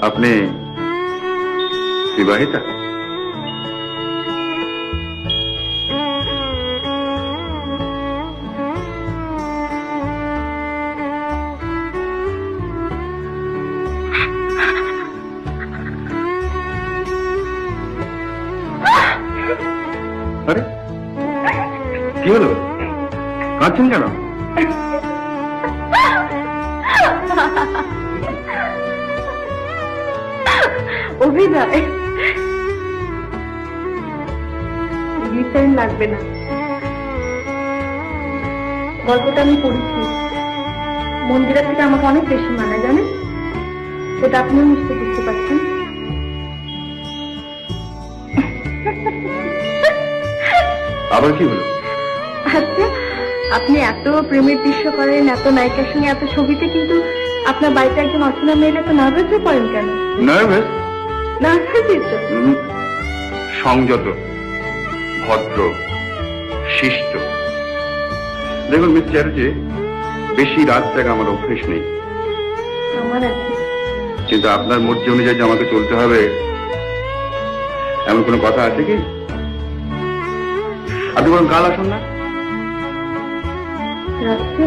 আপনি বিবাহিতা আরে কি হলো কাঁদছেন কেন অভিনয়। লাগবে না। গল্পটা আমি পড়েছি। মন্দিরা থেকে আমাকে অনেক বেশি মানা জানেন? সেটা আপনিও নিশ্চয় বুঝতে পারছেন। আবার কি হলো? আচ্ছা আপনি এত প্রেমের দৃশ্য করেন এত নায়িকার সঙ্গে এত ছবিতে কিন্তু আপনার বাড়িতে একজন অচেনা মেয়েলে তো নার্ভাস হয়ে পড়েন কেন? নার্ভাস নার্ভাসই তো সংযত ভদ্র শিষ্ট। দেখুন মিস চ্যাটার্জি বেশি রাত জায়গা আমার অভ্যেস নেই। আমার আছে। কিন্তু আপনার মর্জি অনুযায়ী যে আমাকে চলতে হবে এমন কোনো কথা আছে কি? আপনি বরং কাল আসুন না। রাত্রে